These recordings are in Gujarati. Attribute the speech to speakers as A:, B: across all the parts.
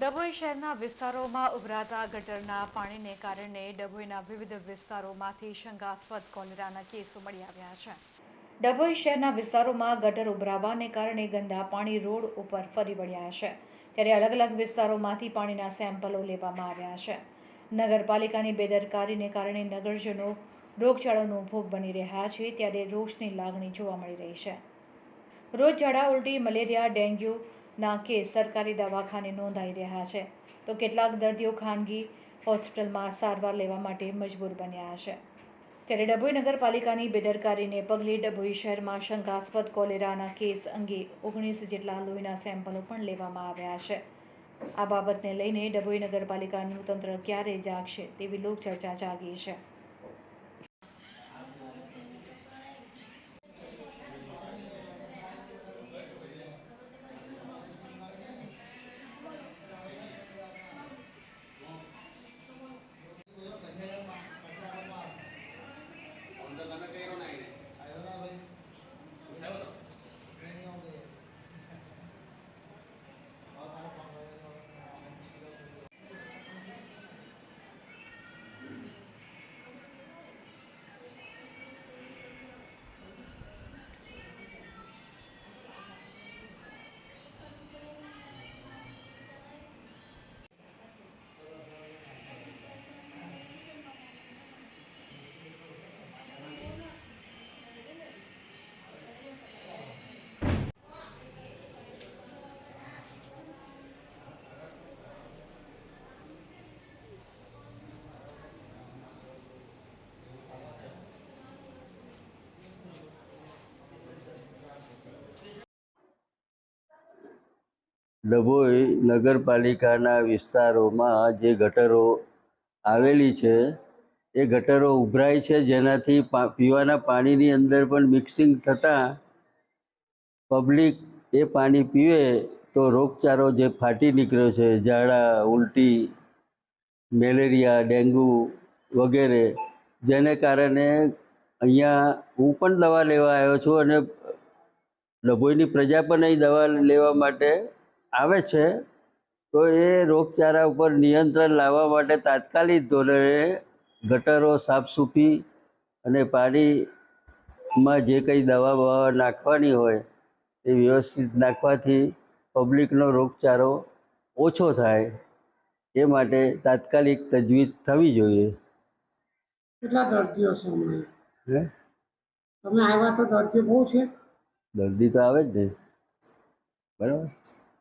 A: ડભોઈ શહેરના વિસ્તારોમાં ઉભરાતા ગટરના પાણીને કારણે ડભોઈના વિવિધ વિસ્તારોમાંથી શંકાસ્પદ કોલેરાના કેસો મળી આવ્યા છે. ડભોઈ શહેરના વિસ્તારોમાં ગટર ઉભરાવાને કારણે ગંદા પાણી રોડ ઉપર ફરી વળ્યા છે. ત્યારે અલગ અલગ વિસ્તારોમાંથી પાણીના સેમ્પલો લેવામાં આવ્યા છે. નગરપાલિકાની બેદરકારીને કારણે નગરજનો રોગચાળાનો ભોગ બની રહ્યા છે, ત્યારે રોષની લાગણી જોવા મળી રહી છે. રોજ ઝાડા ઉલટી મલેરિયા ડેન્ગ્યુના કેસ સરકારી દવાખાને નોંધાઈ રહ્યા છે. તો કેટલાક દર્દીઓ ખાનગી હોસ્પિટલમાં સારવાર લેવા માટે મજબૂર બન્યા છે. ત્યારે ડભોઈ નગરપાલિકાની બેદરકારીને પગલે ડભોઈ શહેરમાં શંકાસ્પદ કોલેરાના કેસ અંગે ઓગણીસ જેટલા લોહીના સેમ્પલો પણ લેવામાં આવ્યા છે. આ બાબતને લઈને ડભોઈ નગરપાલિકાનું તંત્ર ક્યારે જાગશે તેવી લોકચર્ચા જાગી છે.
B: ડભોઈ નગરપાલિકાના વિસ્તારોમાં જે ગટરો આવેલી છે, એ ગટરો ઉભરાય છે, જેનાથી પીવાના પાણીની અંદર પણ મિક્સિંગ થતાં પબ્લિક એ પાણી પીવે તો રોગચાળો જે ફાટી નીકળ્યો છે, ઝાડા, ઉલટી, મેલેરિયા, ડેન્ગુ વગેરે, જેને કારણે અહીંયા હું પણ દવા લેવા આવ્યો છું અને ડભોઈની પ્રજા પણ અહીં દવા લેવા માટે આવે છે તો એ રોગચાળા ઉપર નિયંત્રણ લાવવા માટે તાત્કાલિક ધોરણે ગટરો સાફસૂફી અને પાણીમાં જે કંઈ દવા બવા નાખવાની હોય એ વ્યવસ્થિત નાખવાથી પબ્લિકનો રોગચાળો ઓછો થાય. એ માટે તાત્કાલિક તજવીજ થવી જોઈએ.
C: કેટલા દર્દીઓ છે
B: હે?
C: તમે આવ્યા તો દર્દીઓ બહુ છે?
B: દર્દી તો આવે જ ને. બરાબર?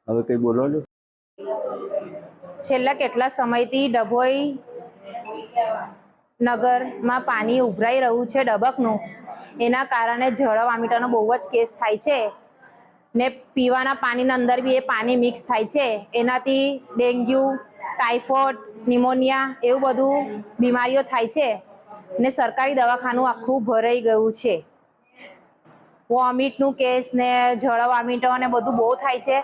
B: હવે કંઈ બોલો છો
D: છેલ્લા કેટલા સમયથી ડભોઈ નગરમાં પાણી ઉભરાઈ રહ્યું છે ડબકનું. એના કારણે જળ વામિટાનો બહુ જ કેસ થાય છે. ને પીવાના પાણીના અંદર બી એ પાણી મિક્સ થાય છે. એનાથી ડેન્ગ્યુ ટાઇફોઇડ નિમોનિયા એવું બધું બીમારીઓ થાય છે. ને સરકારી દવાખાનું આખું ભરાઈ ગયું છે. વોમિટનું કેસ ને જળ વામિટો ને બધું બહુ થાય છે.